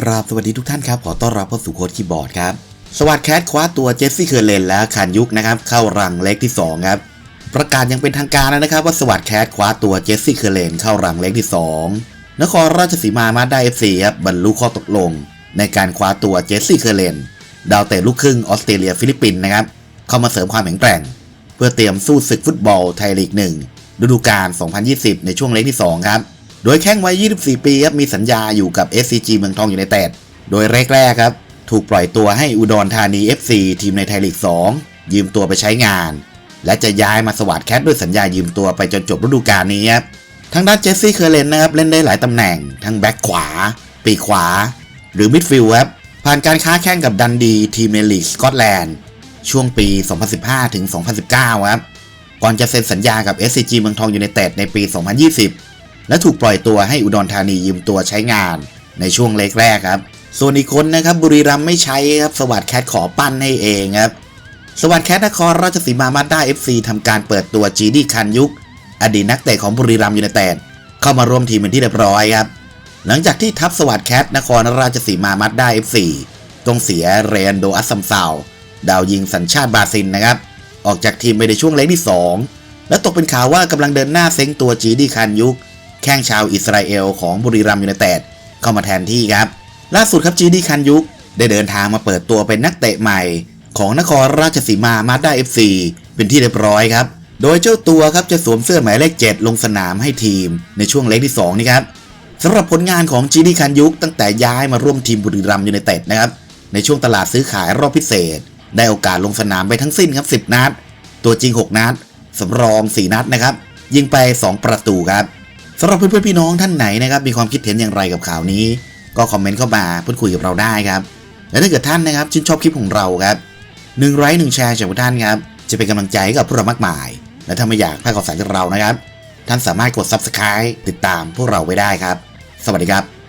กราบสวัสดีทุกท่านครับ ขอต้อนรับเข้าสู่โค้ดคีย์บอร์ดครับ สวัสดแคทคว้าตัวเจสซี่เคอร์เลนและคานยุกนะครับเข้ารังเล็กที่ 2 ครับ ประกาศยังเป็นทางการแล้วนะครับ ว่าสวัสดแคทคว้าตัวเจสซี่เคอร์เลนเข้ารังเล็กที่ 2 นครราชสีมามาได้เอฟซีครับบรรลุข้อตกลง ในการคว้าตัวเจสซี่เคอร์เลนดาวเตะลูกครึ่งออสเตรเลียฟิลิปปินส์นะครับเข้ามาเสริมความแข็งแกร่ง เพื่อเตรียมสู้ศึกฟุตบอลไทยลีกหนึ่งฤดูกาล2020 ในช่วงเล็กที่ 2 ครับ โดยแข้งวัย 24 ปีครับมีสัญญาอยู่กับ SCG เมืองทองอยู่ในเต็ดโดยแรกๆครับ ถูกปล่อยตัวให้อุดรธานี FC ทีมในไทยลีก 2 ยืมตัวไปใช้งาน และจะย้ายมาสวัสดแคทด้วยสัญญายืมตัวไปจนจบฤดูกาลนี้ครับทางด้านเจสซี่เคอร์เลนนะครับเล่นได้หลายตำแหน่ง ทั้งแบ็คขวา ปีขวา หรือมิดฟิลด์ครับผ่านการค้าแข่งกับดันดีทีมในลีกสกอตแลนด์ช่วงปี 2015 ถึง 2019 ครับ ก่อนจะเซ็นสัญญากับ SCG เมืองทองยูไนเต็ดในปี 2020 และถูกปล่อยตัวให้อุดรธานียืมตัวใช้งานในช่วงเล็กแรกครับ ส่วนอีกคนนะครับบุรีรัมย์ไม่ใช้ครับสวัสดแคทขอปั้นให้เองครับ สวัสดแคทนครราชสีมามาด้า FC ทำการเปิดตัวจีดีคันยุก อดีตนักเตะของบุรีรัมย์ยูไนเต็ดเข้ามาร่วมทีมเป็นที่เรียบร้อยครับ หลังจากที่ทัพสวัสดแคทนครราชสีมามาด้า FC ต้องเสียเรนโดอัสซัมซาวดาวยิงสัญชาติบราซิลนะครับ ออกจากทีมไปในช่วงเล็กที่ 2 และตกเป็นข่าวว่ากำลังเดินหน้าเซ้งตัวจีดีคันยุก แข้งชาวอิสราเอลของบุรีรัมยูไนเต็ดเข้ามาแทนที่ครับ ล่าสุดครับจีดีคันยุกได้เดินทางมาเปิดตัวเป็นนักเตะใหม่ ของนครราชสีมามาด้า FC เป็นที่เรียบร้อยครับ โดยเจ้าตัวครับจะสวมเสื้อหมายเลข 7 ลงสนามให้ทีมในช่วงเล็กที่ 2 นี่ครับสำหรับผลงานของจีดีคันยุกตั้งแต่ย้ายมาร่วมทีมบุรีรัมย์ยูไนเต็ดนะครับในช่วงตลาดซื้อขายรอบพิเศษ ได้โอกาสลงสนามไปทั้งสิ้นครับ 10 นัด ตัวจริง 6 นัดสำรอง 4 นัดนะครับ ยิงไป 2 ประตูครับ สำหรับเพื่อนๆพี่น้องท่านไหนนะครับมีความคิดเห็นอย่างไรกับข่าวนี้ ก็คอมเมนต์เข้ามาพูดคุยกับเราได้ครับและถ้าเกิดท่านนะครับชื่นชอบคลิปของเราครับหนึ่งไลค์หนึ่งแชร์จากทุกท่านครับจะเป็นกำลังใจให้กับพวกเรามากมาย และถ้าไม่อยากพลาดข่าวสารจากเรานะครับ ท่านสามารถกด subscribe ติดตามพวกเราไว้ได้ครับ สวัสดีครับ